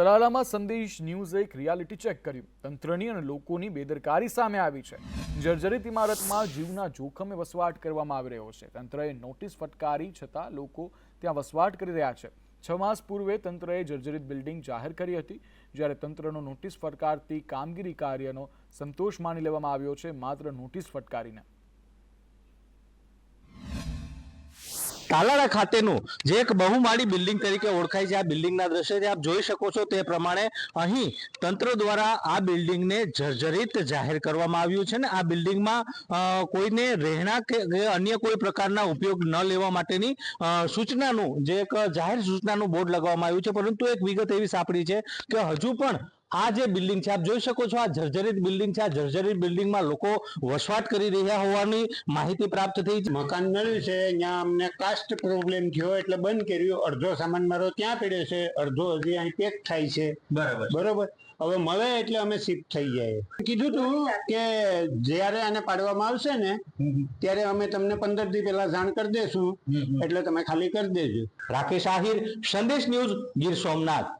તલાલામાં સંદેશ ન્યૂઝે એક reality check કર્યું. તંત્રની અને લોકોની બેદરકારી સામે આવી છે. જર્જરિત ઇમારતમાં જીવના જોખમે વસવાટ કરવામાં આવી રહ્યો છે. તંત્રએ નોટિસ ફટકારી છતાં લોકો ત્યાં વસવાટ કરી રહ્યા છે. છ માસ પૂર્વે તંત્રએ જર્જરિત બિલ્ડિંગ જાહેર કરી હતી. જ્યારે તંત્રનો નોટિસ ફટકારતી કામગીરી કાર્યનો સંતોષ માની લેવામાં આવ્યો છે. માત્ર નોટિસ ફટકારીને. તાલાળા ખાતેનું જે એક બહુમાળી બિલ્ડિંગ તરીકે ઓળખાય છે. આ બિલ્ડિંગના દ્રશ્યથી આપ જોઈ શકો છો તે પ્રમાણે અહીં તંત્ર દ્વારા આ બિલ્ડિંગને જર્જરિત જાહેર કરવામાં આવ્યું છે ને આ બિલ્ડિંગમાં કોઈને રહેણાંક કે અન્ય કોઈ પ્રકારના ઉપયોગ ન લેવા માટેની સૂચનાનું જે એક જાહેર સૂચનાનું બોર્ડ લગાવવામાં આવ્યું છે. પરંતુ એક વિગત એવી સાંપડી છે કે હજુ પણ આ જે બિલ્ડિંગ છે આપ જોઈ શકો છો આ જર્જરિત બિલ્ડિંગ છે. આ જર્જરિત બિલ્ડિંગમાં લોકો વસવાટ કરી રહ્યા હોવાની માહિતી પ્રાપ્ત થઈ છે. મકાન મળ્યું છે અહીંયા અમને કાસ્ટ પ્રોબ્લેમ થયો એટલે બંધ કર્યું. અડધો સામાન મારો ત્યાં પડ્યો છે અડધો હજી અહીં પેક થાય છે. બરાબર. બરોબર? હવે મળે એટલે અમે શિફ્ટ થઈ જાય કીધું તું કે જ્યારે આને પાડવામાં આવશે ને ત્યારે અમે તમને પંદર દી પહેલા જાણ કરી દેશું. એટલે તમે ખાલી કરી દેજો. રાકેશ આહિર સંદેશ ન્યૂઝ ગીર સોમનાથ.